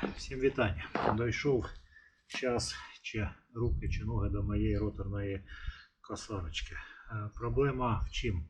Всім вітання. Дійшов час чи руки чи ноги до моєї роторної косарочки. Е, Проблема в чим?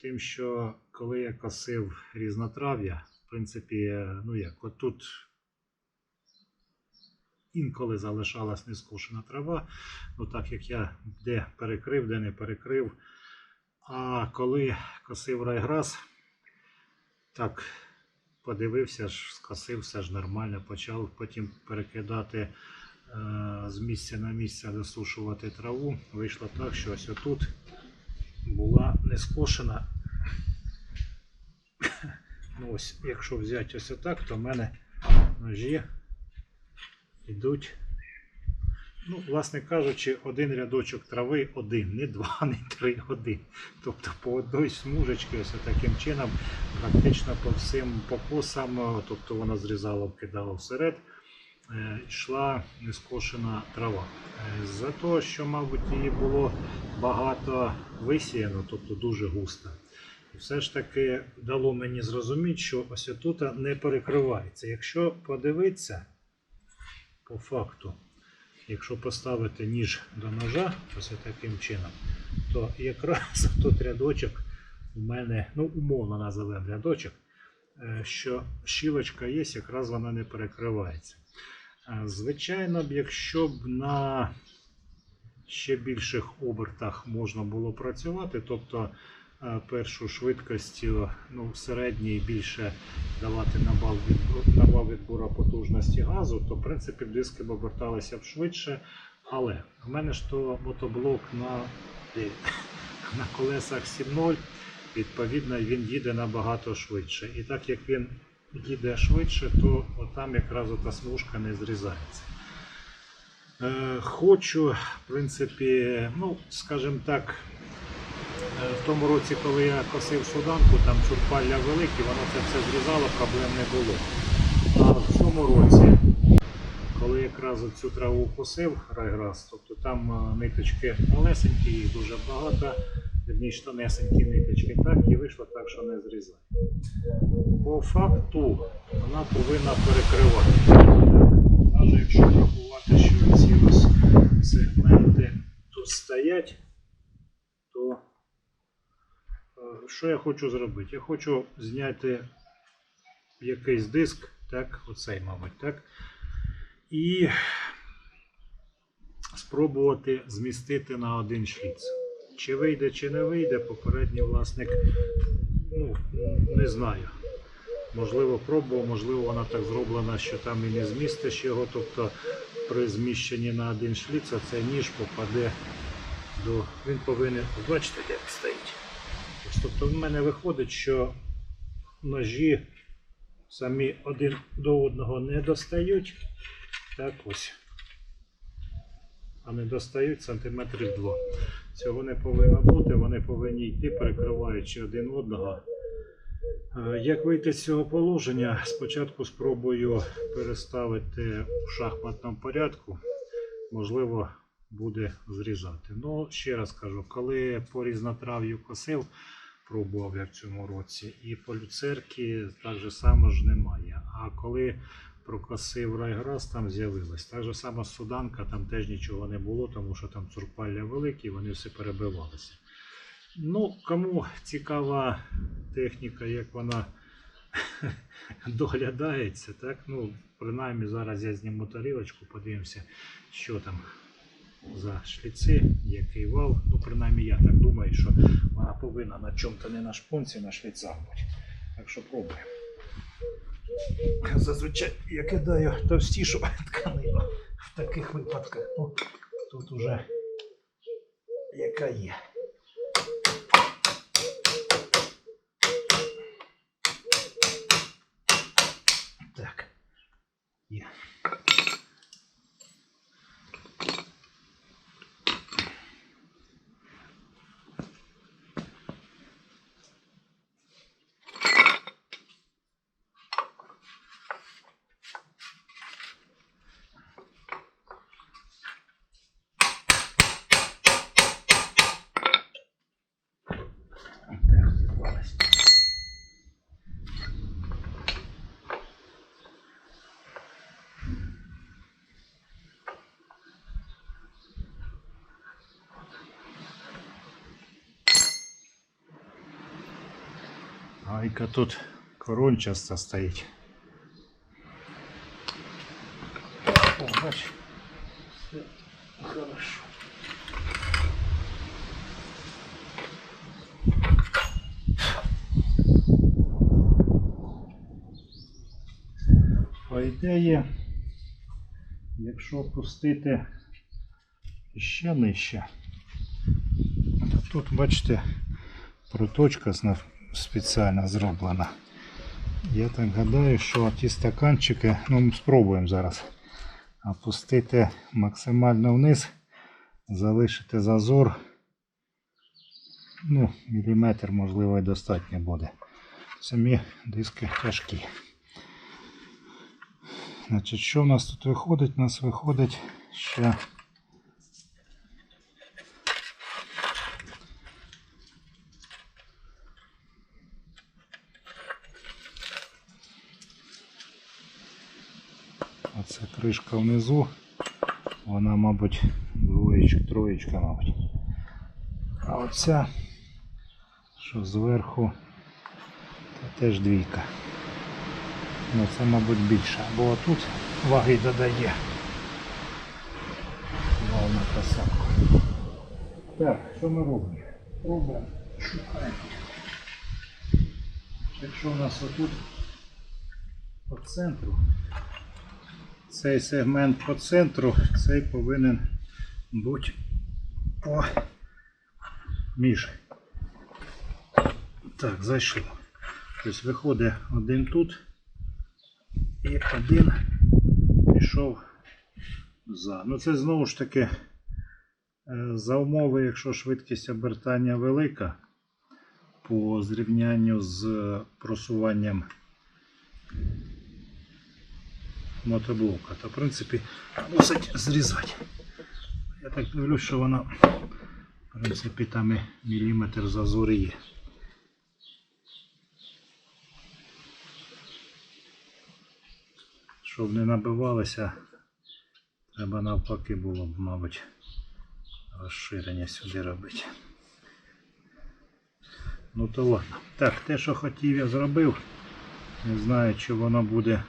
Тим, що коли я косив різнотрав'я, в принципі, е, ну як, от тут інколи залишалась нескошена трава, ну так як я де перекрив, де не перекрив. А коли косив райграс, так подивився ж, скосив все ж нормально, почав потім перекидати е, з місця на місце, засушувати траву. Вийшло так, що ось отут була не скошена. Ну ось, якщо взяти ось отак, то в мене ножі йдуть. Ну, власне кажучи, один рядочок трави один, не два, не три, один. Тобто по одній смужечці, ось таким чином, практично по всім покосам, тобто вона зрізала, вкидала всеред, е, йшла нескошена трава. Е, За те, що, мабуть, її було багато висіяно, тобто дуже густо. Все ж таки дало мені зрозуміти, що ось тут не перекривається. Якщо подивитися по факту, якщо поставити ніж до ножа, ось таким чином, то якраз тут рядочок у мене, ну умовно називаємо рядочок, е, що щілочка є, якраз вона не перекривається. Е, Звичайно якщо б на ще більших обертах можна було працювати, тобто першу швидкістю ну, середній більше давати на на відбору потужності газу, то в принципі диски б оберталися б швидше. Але в мене ж то мотоблок на, на колесах 7.0, відповідно, він їде набагато швидше. І так як він їде швидше, то отам якраз ота смужка не зрізається. Е, Хочу, в принципі, ну, скажімо так, е, в тому році, коли я косив суданку, там цурпалля великі, воно це все зрізало, проблем не було. А в цьому році, коли якраз цю траву косив райграс, тобто там е, ниточки малесенькі, їх дуже багато, верніше тонесенькі ниточки, так і вийшло так, що не зрізає. По факту вона повинна перекривати. Навіть якщо врахувати, що ці сегменти тут стоять, то е, що я хочу зробити? Я хочу зняти якийсь диск, так, оцей, мабуть, так, і спробувати змістити на один шліц. Чи вийде, чи не вийде, попередній власник, ну, не знаю. Можливо, пробував, можливо, вона так зроблена, що там і не змістиш його. Тобто при зміщенні на один шліц цей ніж попаде до. Він повинен. Бачите, як стоїть. Ось, Тобто в мене виходить, що ножі самі один до одного не достають. Так ось. А не достають сантиметрів 2. Цього не повинно бути, вони повинні йти, перекриваючи один одного. Е, Як вийти з цього положення? Спочатку спробую переставити в шахматному порядку. Можливо, буде зрізати. Ну, ще раз кажу, коли по різнотрав'ю косив, пробував я в цьому році, і по люцерки так же само ж немає. А коли прокосив райграс, там з'явилось. Так же само суданка, там теж нічого не було, тому що там цурпалля великі, вони все перебивалися. Ну, кому цікава техніка, як вона доглядається, так? Ну, принаймні зараз я зніму тарілочку, подивимося, що там за шліци, який вал. Ну, принаймні я так думаю, що вона повинна на чому-то не на шпонці, на шліцах бути. Так що пробуємо. Зазвичай я кидаю товстішу тканину в таких випадках. Ну, тут уже яка є. Так. Є. Так, зірвалась. Яка тут корончаста стоїть. О, бач. Все хорошо. По ідеї, якщо опустити ще нижче, то тут, бачите, проточка зна- спеціально зроблена. Я так гадаю, що ті стаканчики, ну ми спробуємо зараз опустити максимально вниз, залишити зазор. Ну, міліметр, можливо, і достатньо буде. Самі диски тяжкі. Значить, що в нас тут виходить? У нас виходить ще Оце кришка внизу. Вона, мабуть, двоєчка, троєчка, мабуть. А оця, що зверху, це теж двійка. Ну це, мабуть, більше. Бо тут ваги додає. Вал на посадку. Так, що ми робимо? Робимо, шукаємо. Якщо у нас отут по центру, цей сегмент по центру, цей повинен бути по між. Так, зайшло. Тобто виходить один тут і один пішов за. Ну це знову ж таки е, за умови, якщо швидкість обертання велика по зрівнянню з просуванням мотоблока, то в принципі мусить зрізати. Я так дивлюсь, що вона в принципі там і міліметр зазор є. Щоб не набивалося, треба навпаки було б, мабуть, розширення сюди робити. Ну то ладно. Так, те, що хотів, я зробив. Не знаю, чи воно буде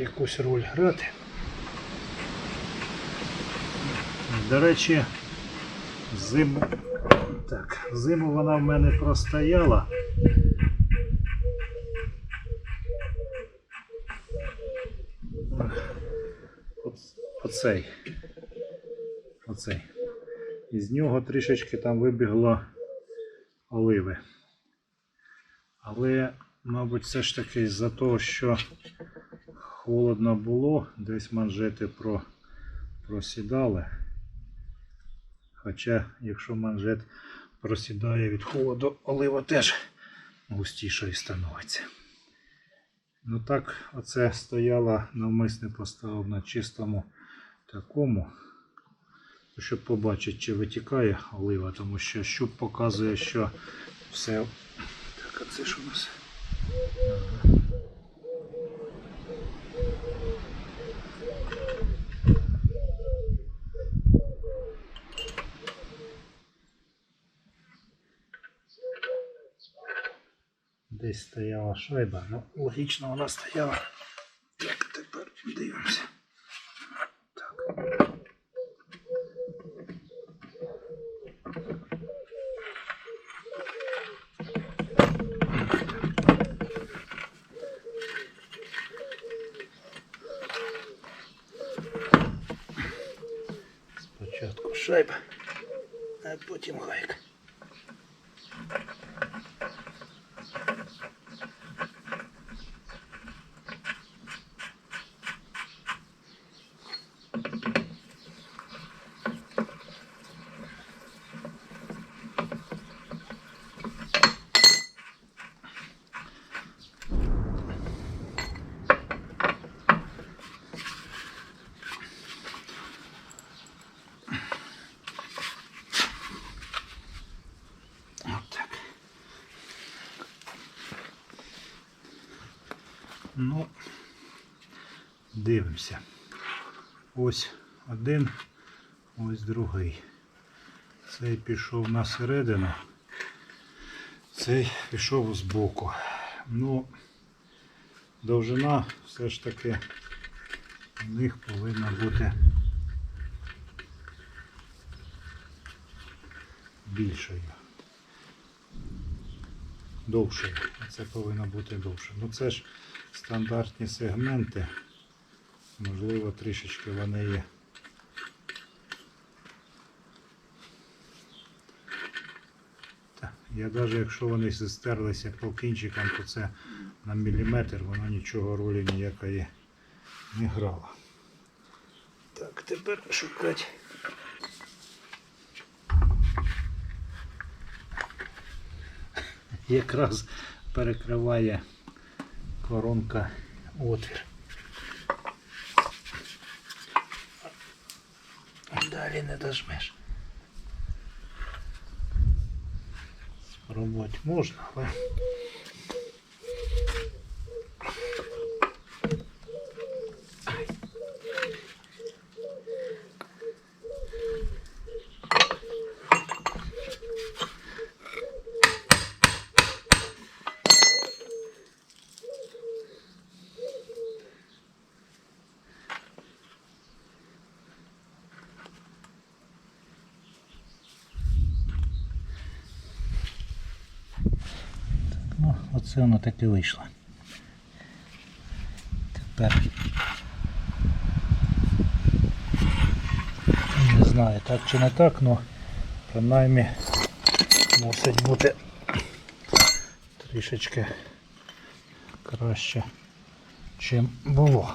якусь роль грати. До речі, зиму. Так, зиму вона в мене простояла. Оц- Оцей. Оцей. Із нього трішечки там вибігло оливи. Але, мабуть, все ж таки з-за того, що холодно було, десь манжети про, просідали. Хоча, якщо манжет просідає від холоду, олива теж густішою становиться. Ну так, оце стояла навмисне поставив на чистому такому, щоб побачити, чи витікає олива, тому що щуп показує, що все. Так, а це ж у нас. Ага. Десь стояла шайба. Ну, логічно вона стояла. Так, тепер дивимося. Так. Спочатку шайба, а потім гайка. Ну, дивимося. Ось один, ось другий. Цей пішов на середину. Цей пішов збоку. Ну, довжина все ж таки у них повинна бути більшою. Довшою. Це повинно бути довше. Ну це ж стандартні сегменти. Можливо, трішечки вони є. Я навіть якщо вони зістерлися по кінчикам, то це на міліметр, воно нічого ролі ніякої не грало. Так, тепер шукати. Якраз перекриває коронка отвір. Далі не дожмеш. Спробувати можна, але. Ну, оце воно так і вийшло. Тепер не знаю, так чи не так, але принаймні мусить бути трішечки краще, чим було.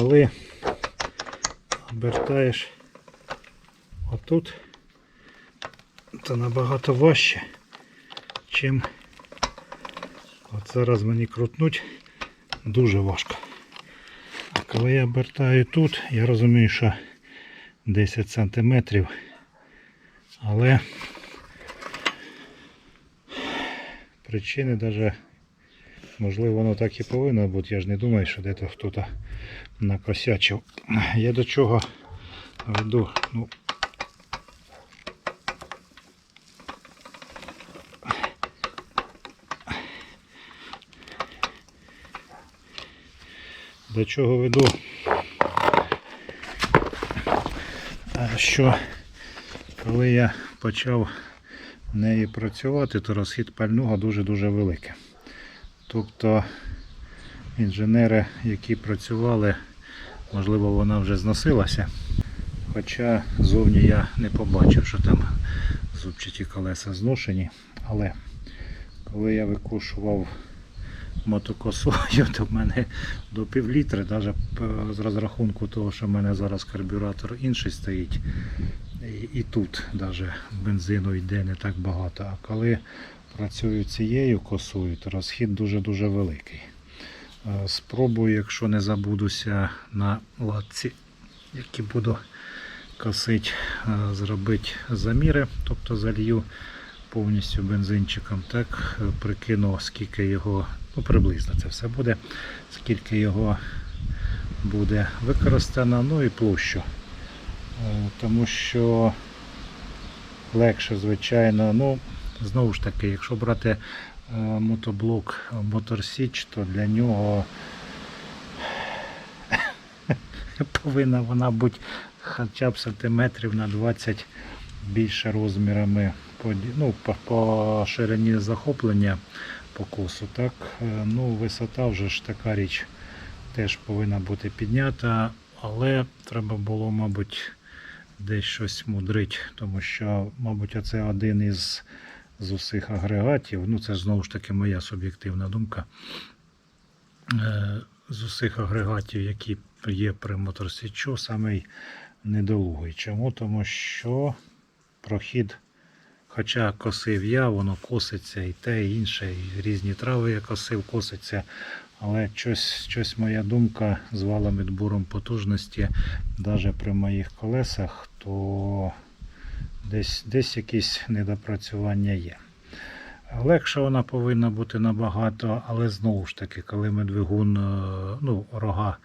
Коли обертаєш отут, то набагато важче, чим от зараз мені крутнуть дуже важко. А коли я обертаю тут, я розумію, що 10 сантиметрів, але причини навіть Можливо, воно так і повинно бути. Я ж не думаю, що десь хтось накосячив. Я до чого веду. Ну, до чого веду? Що коли я почав нею працювати, то розхід пального дуже-дуже великий. Тобто інженери, які працювали, можливо, вона вже зносилася. Хоча зовні я не побачив, що там зубчаті колеса зношені. Але коли я викушував мотокосою, то в мене до пів літри, навіть з розрахунку того, що в мене зараз карбюратор інший стоїть, і, і тут навіть бензину йде не так багато. А коли працюю цією косою, то розхід дуже-дуже великий. Е, Спробую, якщо не забудуся на латці, які буду косити, е, зробити заміри, тобто залью повністю бензинчиком, так е, прикину, скільки його, ну приблизно це все буде, скільки його буде використано, ну і площу. Тому що легше, звичайно, ну Знову ж таки, якщо брати е, мотоблок Motor Січ, то для нього повинна вона бути хоча б сантиметрів на 20 більше розмірами по, ну, по, по ширині захоплення по косу. Так? Е, Ну, висота вже ж така річ теж повинна бути піднята, але треба було, мабуть, десь щось мудрить, тому що, мабуть, це один із з усіх агрегатів, ну це знову ж таки моя суб'єктивна думка. Е, З усіх агрегатів, які є при моторсічу, самий недолугий. Чому? Тому що прохід, хоча косив я, воно коситься і те, і інше, і різні трави я косив, коситься. Але щось, щось моя думка з валом відбором потужності, навіть при моїх колесах, то десь, десь якісь недопрацювання є. Легша вона повинна бути набагато, але знову ж таки, коли ми двигун, е, ну, рога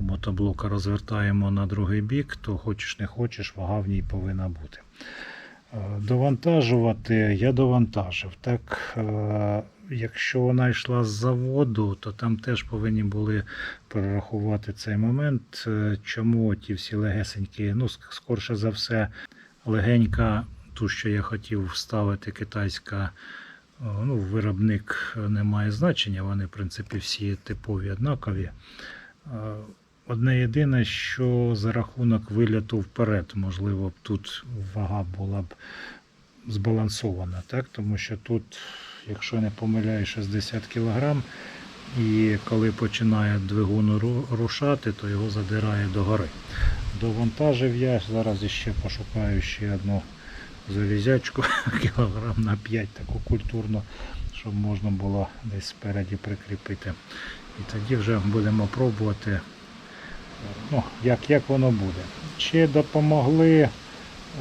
у мотоблока розвертаємо на другий бік, то хочеш не хочеш, вага в ній повинна бути. Е, Довантажувати я довантажив. Так, е, якщо вона йшла з заводу, то там теж повинні були перерахувати цей момент. Чому ті всі легесенькі, ну, скорше за все, легенька, ту, що я хотів вставити, китайська. Ну, виробник не має значення, вони, в принципі, всі типові однакові. Е, Одне єдине, що за рахунок виліту вперед, можливо, б тут вага була б збалансована, так? тому що тут, якщо не помиляю, 60 кг, і коли починає двигун рушати, то його задирає догори. Довантажив я, зараз іще пошукаю ще одну залізячку, кілограм на 5 таку культурну, щоб можна було десь спереді прикріпити. І тоді вже будемо пробувати, ну, як, як воно буде. Чи допомогли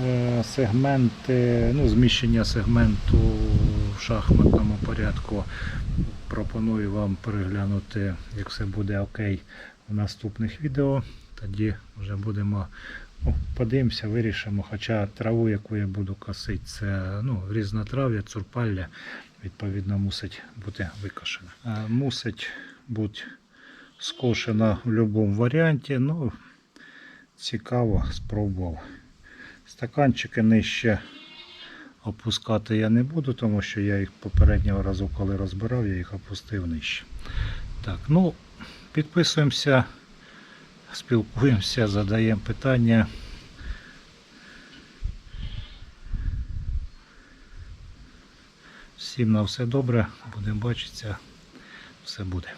е, сегменти, ну, зміщення сегменту в шахматному порядку. Пропоную вам переглянути, як все буде окей в наступних відео. Тоді вже будемо ну, подивимося, вирішимо. Хоча траву, яку я буду косити, це ну, різнотрав'я, цурпалля, відповідно, мусить бути викошена. Е, Мусить бути скошена в будь-якому варіанті. Ну, цікаво, спробував. Стаканчики нижче опускати я не буду, тому що я їх попереднього разу, коли розбирав, я їх опустив нижче. Так, ну, підписуємося, спілкуємося, задаємо питання. Всім на все добре, будемо бачитися, все буде.